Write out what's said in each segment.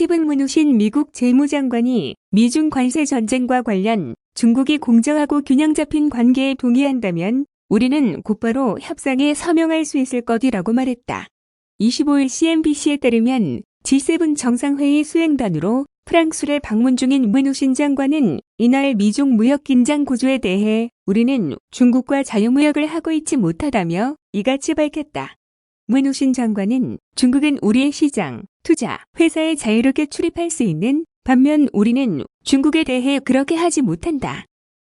스티븐 문우신 미국 재무장관이 미중 관세 전쟁과 관련 중국이 공정하고 균형 잡힌 관계에 동의한다면 우리는 곧바로 협상에 서명할 수 있을 것이라고 말했다. 25일 CNBC에 따르면 G7 정상회의 수행단으로 프랑스를 방문 중인 문우신 장관은 이날 미중 무역 긴장 구조에 대해 우리는 중국과 자유무역을 하고 있지 못하다며 이같이 밝혔다. 문우신 장관은 중국은 우리의 시장, 투자, 회사에 자유롭게 출입할 수 있는 반면 우리는 중국에 대해 그렇게 하지 못한다.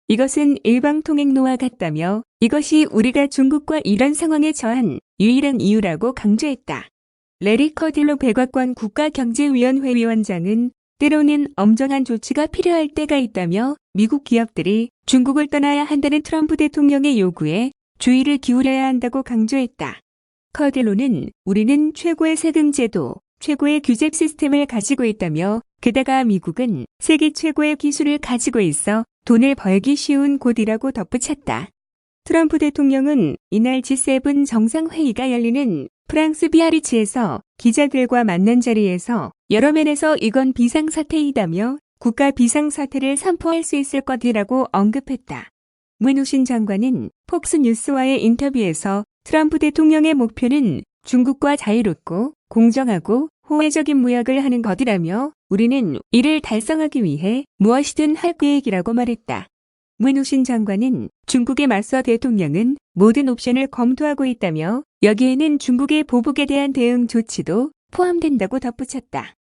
이것은 일방통행로와 같다며 이것이 우리가 중국과 이런 상황에 처한 유일한 이유라고 강조했다. 레리 커딜로 백악관 국가경제위원회 위원장은 때로는 엄정한 조치가 필요할 때가 있다며 미국 기업들이 중국을 떠나야 한다는 트럼프 대통령의 요구에 주의를 기울여야 한다고 강조했다. 커딜로는 우리는 최고의 세금 제도, 최고의 규제 시스템을 가지고 있다며 게다가 미국은 세계 최고의 기술을 가지고 있어 돈을 벌기 쉬운 곳이라고 덧붙였다. 트럼프 대통령은 이날 G7 정상회의가 열리는 프랑스 비아리츠에서 기자들과 만난 자리에서 여러 면에서 이건 비상사태이다며 국가 비상사태를 선포할 수 있을 것이라고 언급했다. 문우신 장관은 폭스뉴스와의 인터뷰에서 트럼프 대통령의 목표는 중국과 자유롭고 공정하고 호혜적인 무역을 하는 것이라며 우리는 이를 달성하기 위해 무엇이든 할 계획이라고 말했다. 문우신 장관은 중국에 맞서 대통령은 모든 옵션을 검토하고 있다며 여기에는 중국의 보복에 대한 대응 조치도 포함된다고 덧붙였다.